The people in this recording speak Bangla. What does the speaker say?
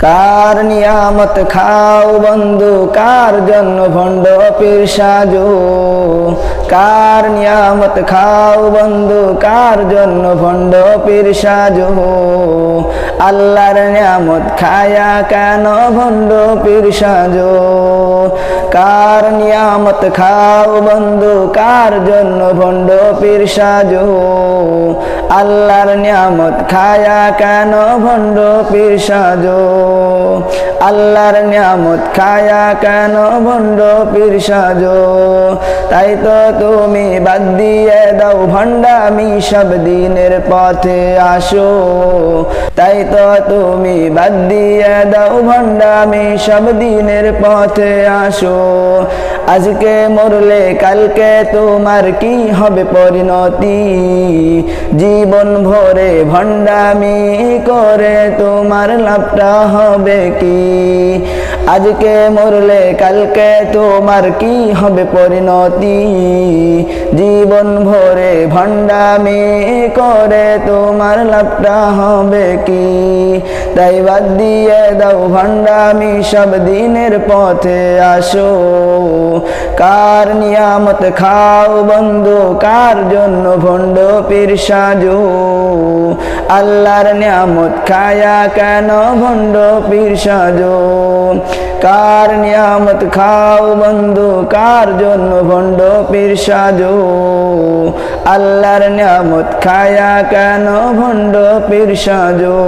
কার নিয়ামত খাও বন্ধু? কার জন্য ভণ্ড পীর সাজো? কার নিয়ামত খাও বন্ধু? কার জন্য ভণ্ড পীর সাজো? আল্লাহর নিয়ামত খায়া কেন ভণ্ড পীর সাজো? কার নিয়ামত খাও বন্ধু? কার জন্য ভণ্ড পীর সাজো? আল্লাহর নিয়ামত খায়া কেন ভণ্ড পীর সাজো? আল্লাহর নিয়ামত খায়া কেন ভণ্ড পীর সাজো? তাই তো তুমি বাদ দিয়ে দাও ভণ্ডামি সব দিনের পথে আসো। তাই তো তুমি বাদ দিয়ে দাও ভণ্ডামি সব দিনের পথে আসো। আজকে মরলে কালকে তোমার কি হবে পরিণতি? জীবন ভরে ভণ্ডামি করে তোমার লাভটা হবে কি? আজকে মরলে কালকে তোমার কি হবে পরিণতি? জীবন ভরে ভণ্ডামি করে, তোমার লাভটা হবে কি? তাই বাদ দিয়ে দাও ভণ্ডামি সব দিনের পথে আসো। কার নিয়ামত খাও বন্ধু, কার জন্য ভণ্ড পীর সাজো? আল্লাহর নিয়ামত খায়া কেন ভণ্ড পীর সাজো? কার নিয়ামত খাও বন্ধু? কার জন্য ভণ্ড পীর সাজো আল্লাহর নিয়ামত খায়া কেন ভণ্ড পীর সাজো